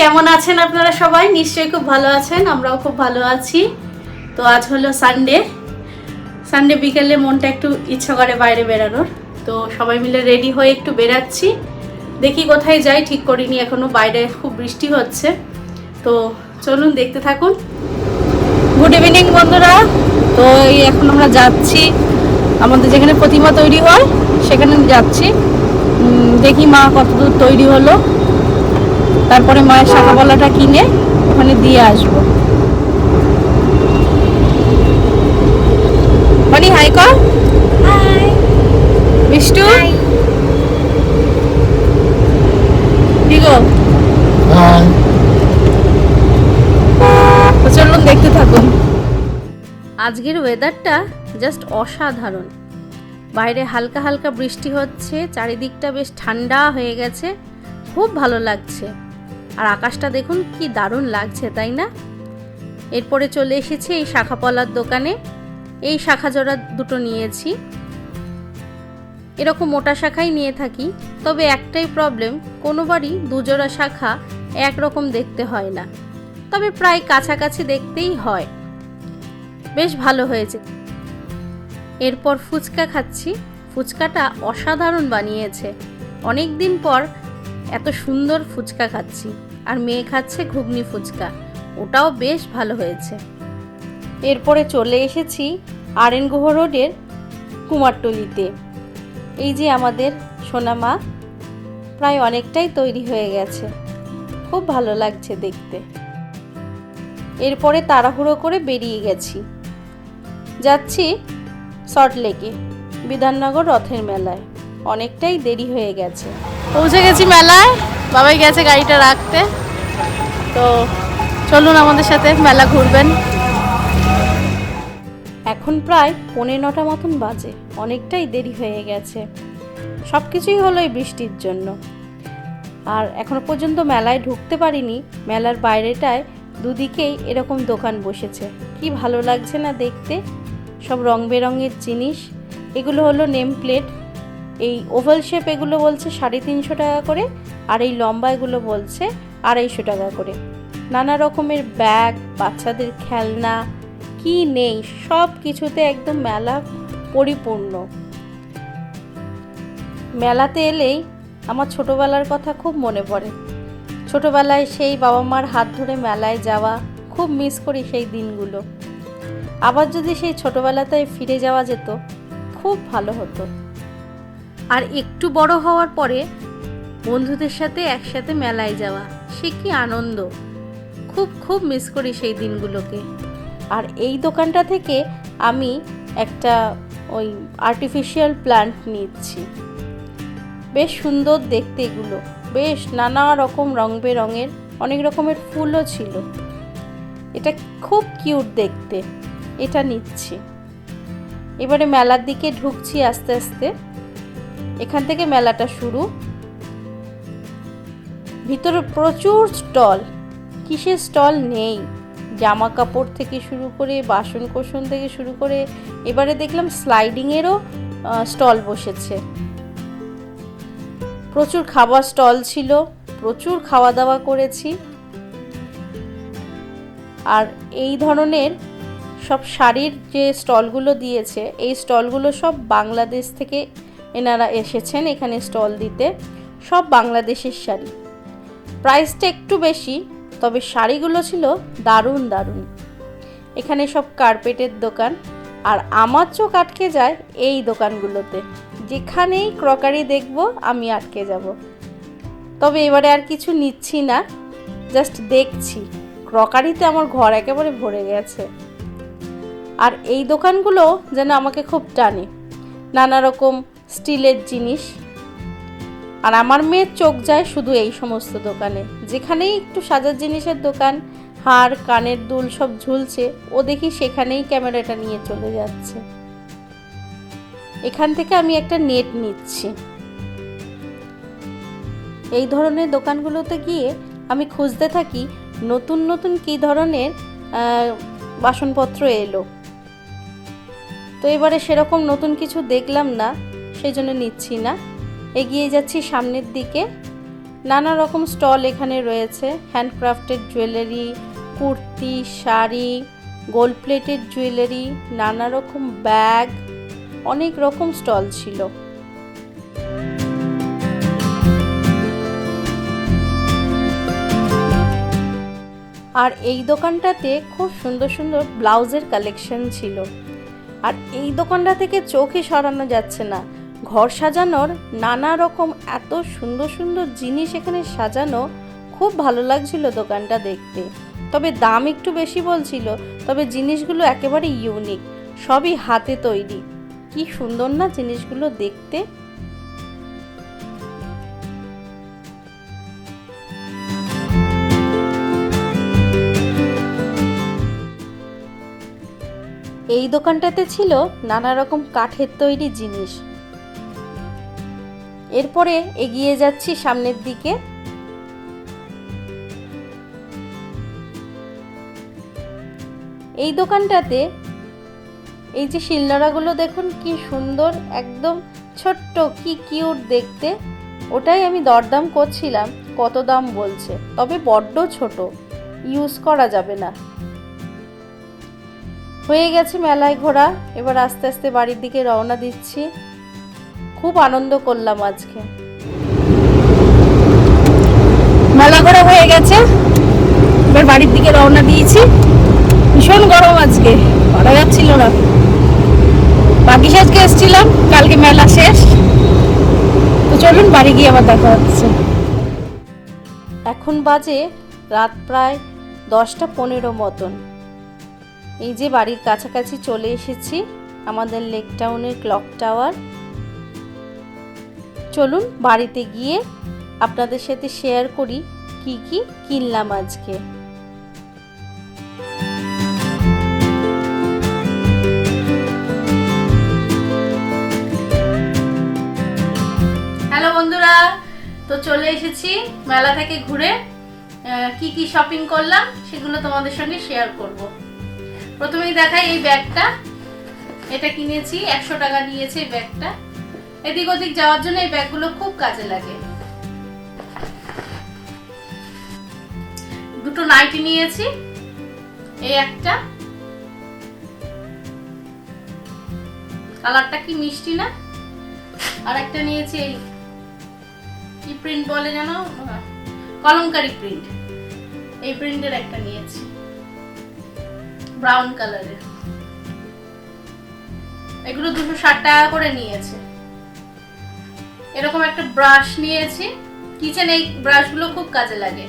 কেমন আছেন আপনারা সবাই? নিশ্চয়ই খুব ভালো আছেন, আমরাও খুব ভালো আছি। তো আজ হলো সানডে সানডে বিকেলে মনটা একটু ইচ্ছা করে বাইরে বেরানোর। তো সবাই মিলে রেডি হয়ে একটু বেরাচ্ছি। দেখি কোথায় যাই, ঠিক করিনি, এখনও বাইরে খুব বৃষ্টি হচ্ছে। তো চলুন দেখতে থাকুন। গুড ইভিনিং বন্ধুরা। তো এই এখন আমরা যাচ্ছি, আমাদের যেখানে প্রতিমা তৈরি হয়, সেখানে যাচ্ছি। দেখি মা কতদূর তৈরি হলো। তারপরে মায়ের শাখাপালাটা কিনে ওখানে দিয়ে আসব। মানে হাই কর। মিষ্টু? কি চলুন দেখতে থাকুন। আজকের ওয়েদারটা জাস্ট অসাধারণ। বাইরে হালকা হালকা বৃষ্টি হচ্ছে চারিদিকটা বেশ ঠান্ডা হয়ে গেছে খুব ভালো লাগছে। আর আকাশটা দেখুন কি দারুণ লাগছে, তাই না? এরপরে চলে এসেছি এই শাখাপলার দোকানে। এই শাখা জোড়া দুটো নিয়েছি। এরকম মোটা শাখাই নিয়ে থাকি, তবে একটাই প্রবলেম কোনোবারই দুজোড়া শাখা একরকম দেখতে হয় না। তবে প্রায় কাছাকাছি দেখতেই হয়। বেশ ভালো হয়েছে। এরপর ফুচকা খাচ্ছি। ফুচকাটা অসাধারণ বানিয়েছে। অনেক দিন পর এত সুন্দর ফুচকা খাচ্ছি। আর মেয়ে খাচ্ছে ঘুগনি ফুচকা। ওটাও বেশ ভালো হয়েছে। এরপরে চলে এসেছি আর এন গুহ রোডের কুমারটলিতে। এই যে আমাদের সোনামা, প্রায় অনেকটাই তৈরি হয়ে গেছে। খুব ভালো লাগছে দেখতে। এরপরে তাড়াহুড়ো করে বেরিয়ে গেছি। যাচ্ছি সল্টলেকে, বিধাননগর রথের মেলায়। অনেকটাই দেরি হয়ে গেছে। পৌঁছে গেছি মেলায়। বাবাই গেছে গাড়িটা রাখতে। তো চলুন আমাদের সাথে মেলা ঘুরবেন। এখন প্রায় পৌনে নটা মতন বাজে অনেকটাই দেরি হয়ে গেছে। সব কিছুই হলো এই বৃষ্টির জন্য। আর এখনও পর্যন্ত মেলায় ঢুকতে পারিনি মেলার বাইরেটায় দুদিকেই এরকম দোকান বসেছে। কি ভালো লাগছে না দেখতে? সব রং বেরঙের জিনিস। এগুলো হলো নেম প্লেট এই ওভাল শেপ এগুলো বলছে সাড়ে তিনশো টাকা করে, আর এই লম্বা এগুলো বলছে আড়াইশো টাকা করে। নানা রকমের ব্যাগ, বাচ্চাদের খেলনা, কি নেই, সব কিছুতে একদম মেলা পরিপূর্ণ। মেলাতে এলেই আমার ছোটবেলার কথা খুব মনে পড়ে। ছোটবেলায় সেই বাবা মার হাত ধরে মেলায় যাওয়া, খুব মিস করি সেই দিনগুলো। আবার যদি সেই ছোটবেলাতে ফিরে যাওয়া যেত, খুব ভালো হতো। আর একটু বড় হওয়ার পরে বন্ধুদের সাথে একসাথে মেলায় যাওয়া, সে কি আনন্দ। খুব খুব মিস করি সেই দিনগুলোকে। আর এই দোকানটা থেকে আমি একটা ওই আর্টিফিশিয়াল প্ল্যান্ট নিচ্ছি। বেশ সুন্দর দেখতে এগুলো। বেশ নানা রকম রং বেরঙের অনেক রকমের ফুলও ছিল। এটা খুব কিউট দেখতে। এটা নিচ্ছি। এবারে মেলার দিকে ঢুকছি আস্তে আস্তে। এখান থেকে মেলাটা শুরু। ভিতরে প্রচুর স্টল। কিসের স্টল নেই। জামা কাপড় থেকে শুরু করে বাসন কোসন থেকে শুরু করে, এবারে দেখলাম স্লাইডিংয়েরও স্টল বসেছে। প্রচুর খাবার স্টল ছিল, প্রচুর খাওয়া দাওয়া করেছি। আর এই ধরনের সব শাড়ির যে স্টলগুলো দিয়েছে, এই স্টলগুলো সব বাংলাদেশ থেকে এনারা এসেছেন এখানে স্টল দিতে। সব বাংলাদেশের শাড়ি। প্রাইসটা একটু বেশি, তবে শাড়িগুলো ছিল দারুণ দারুণ। এখানে সব কার্পেটের দোকান, আর আমার চোখ আটকে যায় এই দোকানগুলোতে। যেখানেই ক্রকারি দেখব, আমি আটকে যাব। তবে এবারে আর কিছু নিচ্ছি না, জাস্ট দেখছি। ক্রকারিতে আমার ঘর একেবারে ভরে গেছে। আর এই দোকানগুলো যেন আমাকে খুব টানে। নানা রকম স্টিলের জিনিস। আর আমার মেয়ের চোখ যায় শুধু এই সমস্ত দোকানে। যেখানেই একটু সাজার জিনিসের দোকান, হার, কানের দুল সব ঝুলছে, ও দেখি সেখানেই ক্যামেরাটা নিয়ে চলে যাচ্ছে। এখান থেকে আমি একটা নেট নিচ্ছি। এই ধরনের দোকানগুলোতে গিয়ে আমি খুঁজতে থাকি, নতুন নতুন কী ধরনের বাসনপত্র এলো। তো এবারে সেরকম নতুন কিছু দেখলাম না। সেই জন্য নিচ্ছি না। এগিয়ে যাচ্ছি সামনের দিকে। নানা রকম স্টল এখানে রয়েছে। Handcrafted jewellery, kurti, sari, gold plated jewellery, নানা রকম ব্যাগ, অনেক রকম স্টল ছিল। আর এই দোকানটাতে খুব সুন্দর সুন্দর ব্লাউজের কালেকশন ছিল। আর এই দোকানটা থেকে চোখে সরানো যাচ্ছে না। ঘর সাজানোর নানা রকম এত সুন্দর সুন্দর জিনিস এখানে সাজানো খুব ভালো লাগছিল দোকানটা দেখতে। তবে দাম একটু বেশি বলছিল, তবে জিনিসগুলো একেবারে ইউনিক সবই হাতে তৈরি। কি সুন্দর না জিনিসগুলো দেখতে। এই দোকানটাতে ছিল নানা রকম কাঠের তৈরি জিনিস। এরপরে এগিয়ে যাচ্ছি সামনের দিকে। এই দোকানটাতে এই যে শিলনোড়াগুলো দেখুন, কি সুন্দর, একদম ছোট্ট, কি কিউট দেখতে। ওটাই আমি দরদাম করছিলাম, কত দাম বলছে। তবে বড্ড ছোট, ইউজ করা যাবে না। হয়ে গেছে মেলায় ঘোরা, এবার আস্তে আস্তে বাড়ির দিকে রওনা দিচ্ছি। খুব আনন্দ করলাম আজকে। মেলা ঘোরা হয়ে গেছে। এবার বাড়ির দিকে রওনা দিয়েছি। ভীষণ গরম আজকে পারা যাচ্ছিল না। বাকি সাজকে এসেছিলাম কালকে মেলা শেষ। তো চলুন বাড়ি গিয়ে আবার দেখা হচ্ছে। এখন বাজে রাত প্রায় দশটা পনেরো মতন। এই যে বাড়ির কাছাকাছি চলে এসেছি আমাদের লেক টাউনের ক্লক টাওয়ার। চলুন বাড়িতে গিয়ে আপনাদের সাথে শেয়ার করি কি কি কিনলাম আজকে। হ্যালো বন্ধুরা, তো চলে এসেছি মেলা থেকে ঘুরে। কি কি শপিং করলাম সেগুলো তোমাদের সঙ্গে শেয়ার করব। প্রথমেই দেখাই এই ব্যাগটা। এটা কিনেছি, একশো টাকা নিয়েছে ব্যাগটা। এদিক ওদিক যাওয়ার জন্য এই ব্যাগগুলো খুব কাজে লাগে। দুটো নাইটি নিয়েছি, এই একটা। কালারটা কি মিষ্টি না? আর একটা নিয়েছি এই কি প্রিন্ট বলে যেন কলমকারি প্রিন্ট এই প্রিন্টের একটা নিয়েছি। ব্রাউন কালারের এগুলো দুশো ষাট টাকা করে নিয়েছে। এরকম একটা ব্রাশ নিয়েছি। কিচেন এই ব্রাশগুলো খুব কাজে লাগে।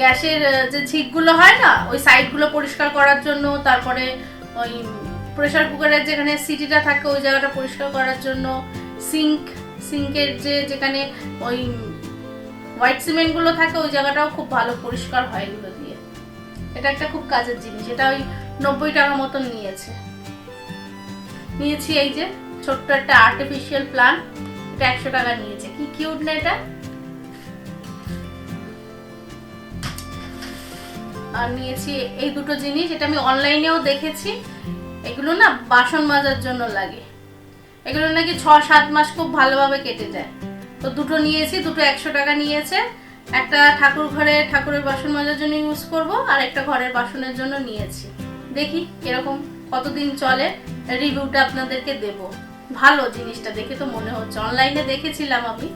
গ্যাসের যে ঝিকগুলো হয় না, ওই সাইডগুলো পরিষ্কার করার জন্য, তারপরে ওই প্রেসার কুকারের যেখানে সিটিটা থাকে, ওই জায়গাটা পরিষ্কার করার জন্য সিঙ্ক সিঙ্কের যে যেখানে ওই হোয়াইট সিমেন্টগুলো থাকে, ওই জায়গাটাও খুব ভালো পরিষ্কার হয় এগুলো দিয়ে। এটা একটা খুব কাজের জিনিস। এটা ওই নব্বই টাকা মতন নিয়েছে। নিয়েছি এই যে। ছোট্ট একটা আর্টিফিশিয়াল প্লান্ট এটা একশো টাকা নিয়েছে। কি কিউট না এটা? আর নিয়েছি এই দুটো জিনিস, এটা আমি অনলাইনেও দেখেছি। এগুলো না বাসন মাজার জন্য লাগে। এগুলো নাকি ছ সাত মাস খুব ভালোভাবে কেটে যায়। তো দুটো নিয়েছি, দুটো একশো টাকা নিয়েছে। একটা ঠাকুর ঘরে ঠাকুরের বাসন মাজার জন্য ইউজ করব, আর একটা ঘরের বাসনের জন্য নিয়েছি। দেখি এরকম কতদিন চলে রিভিউটা আপনাদেরকে দেব। ভালো জিনিসটা দেখে তো মনে হচ্ছে। অনলাইনে দেখেছিলাম আমি।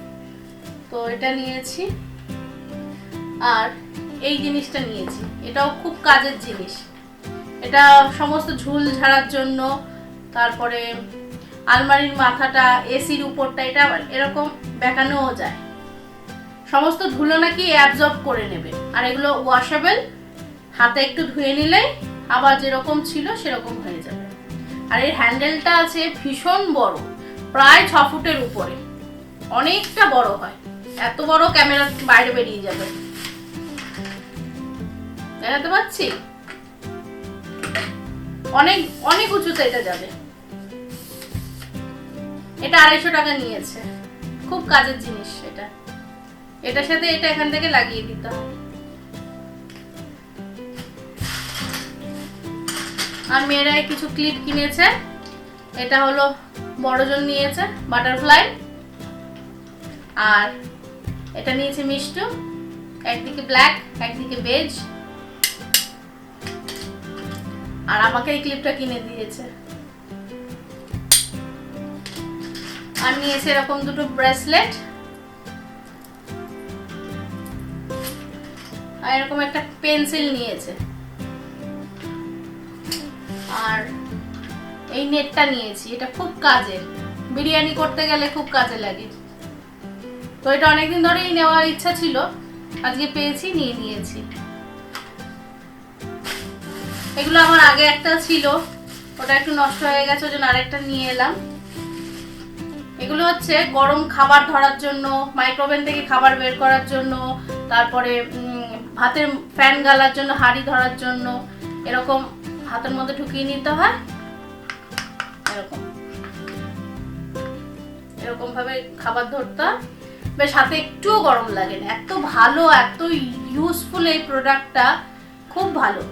তো এটা নিয়েছি। আর এই জিনিসটা নিয়েছি। এটাও খুব কাজের জিনিস। এটা সমস্ত ঝুল ঝাড়ার জন্য, তারপরে আলমারির মাথাটা, এসির উপরটা, এটা এরকম বেঁকানোও যায়। সমস্ত ধুলো নাকি অ্যাবজর্ব করে নেবে। আর এগুলো ওয়াশেবল হাতে একটু ধুয়ে নিলেই আবার যেরকম ছিল সেরকম হয়ে যাবে। আর এর হ্যান্ডেলটা আছে ভীষণ বড়, প্রায় ছ ফুটের উপরে। অনেকটা বড় হয়। এত বড় ক্যামেরা বাইরে বেরিয়ে যাবে। দেখাতে পাচ্ছি? অনেক অনেক উঁচুতে এটা যাবে। এটা আড়াইশো টাকা নিয়েছে। খুব কাজের জিনিস এটা। এটার সাথে এটা এখান থেকে লাগিয়ে দিতে হবে। আর মেয়েরাই কিছু ক্লিপ কিনেছে। এটা হলো বড়জন নিয়েছে বাটারফ্লাই আর এটা নিয়েছে মিষ্টু। একদিকে ব্ল্যাক একদিকে বেজ আর আমাকে এই ক্লিপটা কিনে দিয়েছে। আর নিয়েছে এরকম দুটো ব্রেসলেট আর এরকম একটা পেন্সিল নিয়েছে। আর এই নেটটা নিয়েছি, এটা খুব কাজের। বিরিয়ানি করতে গেলে খুব কাজে লাগে। তো এটা অনেকদিন ধরেই নেওয়ার ইচ্ছা ছিল, আজকে পেয়েছি, নিয়ে নিয়েছি। এগুলো আমার আগে একটা ছিল, ওটা একটু নষ্ট হয়ে গেছে, ওই জন্য আরেকটা নিয়ে এলাম। এগুলো হচ্ছে গরম খাবার ধরার জন্য মাইক্রোওভেন থেকে খাবার বের করার জন্য, তারপরে ভাতের ফ্যান গালার জন্য, হাঁড়ি ধরার জন্য, এরকম হাতের মধ্যে ঢুকিয়ে নিতে হয়। এরকম। এরকম ভাবে খাবার ধরতে হয়। বেশ, হাতে একটুও গরম লাগে না। এত ভালো, এত ইউজফুল এই প্রোডাক্টটা খুব ভালো।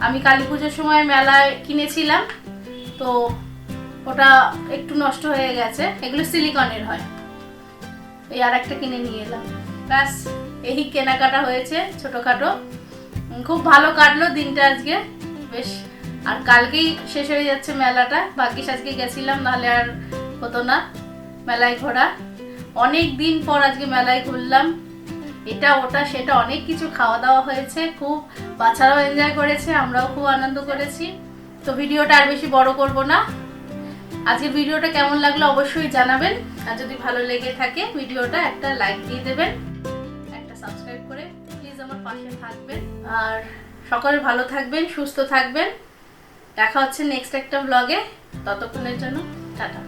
আমি কালী পুজোর সময় মেলায় কিনেছিলাম। তো ওটা একটু নষ্ট হয়ে গেছে। এগুলো সিলিকনের হয়। এই আর একটা কিনে নিয়ে এলাম। ব্যাস, এই কেনাকাটা হয়েছে ছোটোখাটো। খুব ভালো কাটলো দিনটা আজকে। বেশ। আর কালকেই শেষ হয়ে যাচ্ছে মেলাটা। বাকি আজকে গেছিলাম, নাহলে আর হতো না মেলায় ঘোরা। অনেক দিন পর আজকে মেলায় ঘুরলাম। এটা, ওটা, সেটা অনেক কিছু খাওয়া দাওয়া হয়েছে। খুব বাচ্চারাও এনজয় করেছে, আমরাও খুব আনন্দ করেছি। তো ভিডিওটা আর বেশি বড় করব না। আজকের ভিডিওটা কেমন লাগল অবশ্যই জানাবেন। আর যদি ভালো লেগে থাকে ভিডিওটা, একটা লাইক দিয়ে দেবেন। একটা সাবস্ক্রাইব করে প্লিজ আমার পাশে থাকবেন। আর সকলে ভালো থাকবেন সুস্থ থাকবেন। দেখা হচ্ছে নেক্সট একটা ব্লগে ততক্ষণের জন্য টাটা।